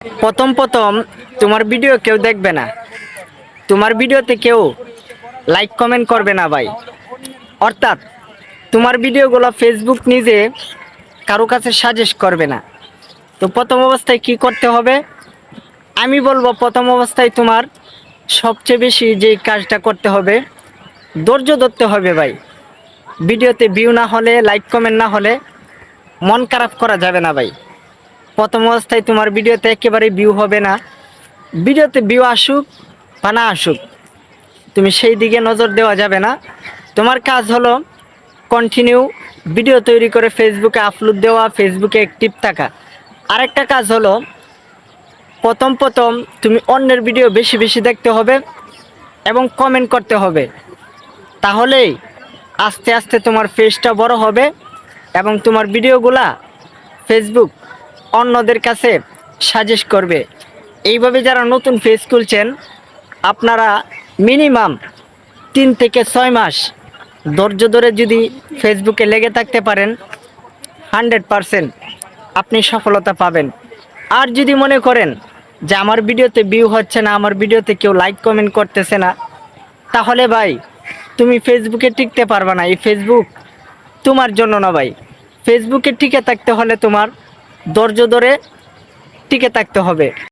প্রথম প্রথম তোমার ভিডিও কেউ দেখবে না। তোমার ভিডিওতে কেউ লাইক কমেন্ট করবে না ভাই। অর্থাৎ তোমার ভিডিওগুলো ফেসবুক নিজে কারও কাছে সাজেস্ট করবে না। তো প্রথম অবস্থায় কি করতে হবে? আমি বলব প্রথম অবস্থায় তোমার সবচেয়ে বেশি যে কাজটা করতে হবে, ধৈর্য ধরতে হবে ভাই। ভিডিওতে ভিউ না হলে লাইক কমেন্ট না হলে মন খারাপ করা যাবে না ভাই। প্রথম অবস্থায় তোমার ভিডিওতে একেবারে ভিউ হবে না। ভিডিওতে ভিউ আসুক বা না আসুক, তুমি সেই দিকে নজর দেওয়া যাবে না। তোমার কাজ হলো কন্টিনিউ ভিডিও তৈরি করে ফেসবুকে আপলোড দেওয়া ফেসবুকে অ্যাক্টিভ থাকা। আরেকটা কাজ হলো, প্রথম প্রথম তুমি অন্যের ভিডিও বেশি বেশি দেখতে হবে এবং কমেন্ট করতে হবে। তাহলেই আস্তে আস্তে তোমার ফেসটা বড় হবে এবং তোমার ভিডিওগুলা ফেসবুক অন্যদের কাছে সাজেস্ট করবে। এইভাবে যারা নতুন ফেস খুলছেন, আপনারা মিনিমাম তিন থেকে ছয় মাস ধৈর্য ধরে যদি ফেসবুকে লেগে থাকতে পারেন হান্ড্রেড পারসেন্ট আপনি সফলতা পাবেন। আর যদি মনে করেন যে আমার ভিডিওতে ভিউ হচ্ছে না, আমার ভিডিওতে কেউ লাইক কমেন্ট করতেছে না, তাহলে ভাই তুমি ফেসবুকে টিকতে পারবে না। এই ফেসবুক তোমার জন্য না ভাই। ফেসবুকে টিকে থাকতে হলে তোমার ধৈর্য ধরে টিকে থাকতে হবে।